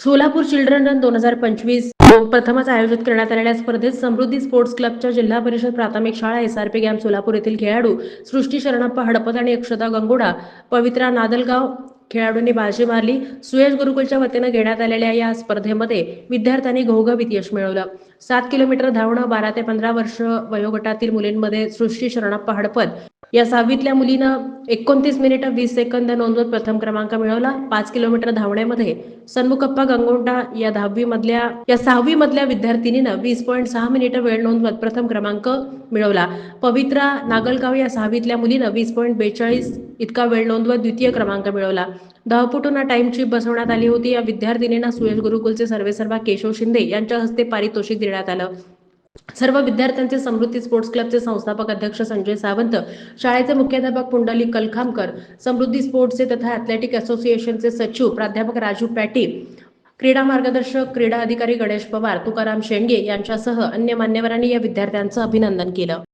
Solapur children run दोन हजार पंचवीस प्रथमच आयोजित करण्यात आलेल्या स्पर्धेत समृद्धी स्पोर्ट्स क्लबच्या जिल्हा परिषद प्राथमिक शाळा एसआरपी गॅम कॅम्प सोलापूर येथील खेळाडू सृष्टी शरणप्पा हडपत आणि अक्षता गंगोडा पवित्रा नादलगाव खेळाडूंनी बाजी मारली. सुयश गुरुकुलच्या वतीनं घेण्यात आलेल्या या स्पर्धेमध्ये विद्यार्थ्यांनी घोघवीत यश मिळवलं. सात किलोमीटर धावणं बारा ते पंधरा वर्ष वयोगटातील मुलींमध्ये सृष्टी शरणप्पा हडपत या सहावीतल्या मुलीनं एकोणतीस मिनिटं वीस सेकंद नोंदवत प्रथम क्रमांक मिळवला. पाच किलोमीटर धावण्यामध्ये सन्मुखप्पा गंगोंडा या दहावी मधल्या या सहावी मधल्या विद्यार्थिनीनं वीस पॉईंट सहा मिनिटं वेळ नोंदवत प्रथम क्रमांक मिळवला. पवित्रा नागलगाव या सहावीतल्या मुलीनं वीस पॉईंट बेचाळीस इतका वेळ नोंदवत द्वितीय क्रमांक मिळवला. दहपटूंना टाइम चिप बसवण्यात आली होती. या विद्यार्थिनींना सुयश गुरुकुलचे सर्वेसर्वा केशव शिंदे यांच्या हस्ते पारितोषिक देण्यात आलं. सर्व विद्यार्थ्यांचे समृद्धी स्पोर्ट्स क्लबचे संस्थापक अध्यक्ष संजय सावंत शाळेचे मुख्याध्यापक पुंडलिक कलखामकर समृद्धी स्पोर्ट्सचे तथा ॲथलेटिक असोसिएशनचे सचिव प्राध्यापक राजू पॅटी क्रीडा मार्गदर्शक क्रीडा अधिकारी गणेश पवार तुकाराम शेंडगे यांच्यासह अन्य मान्यवरांनी या विद्यार्थ्यांचं अभिनंदन केलं.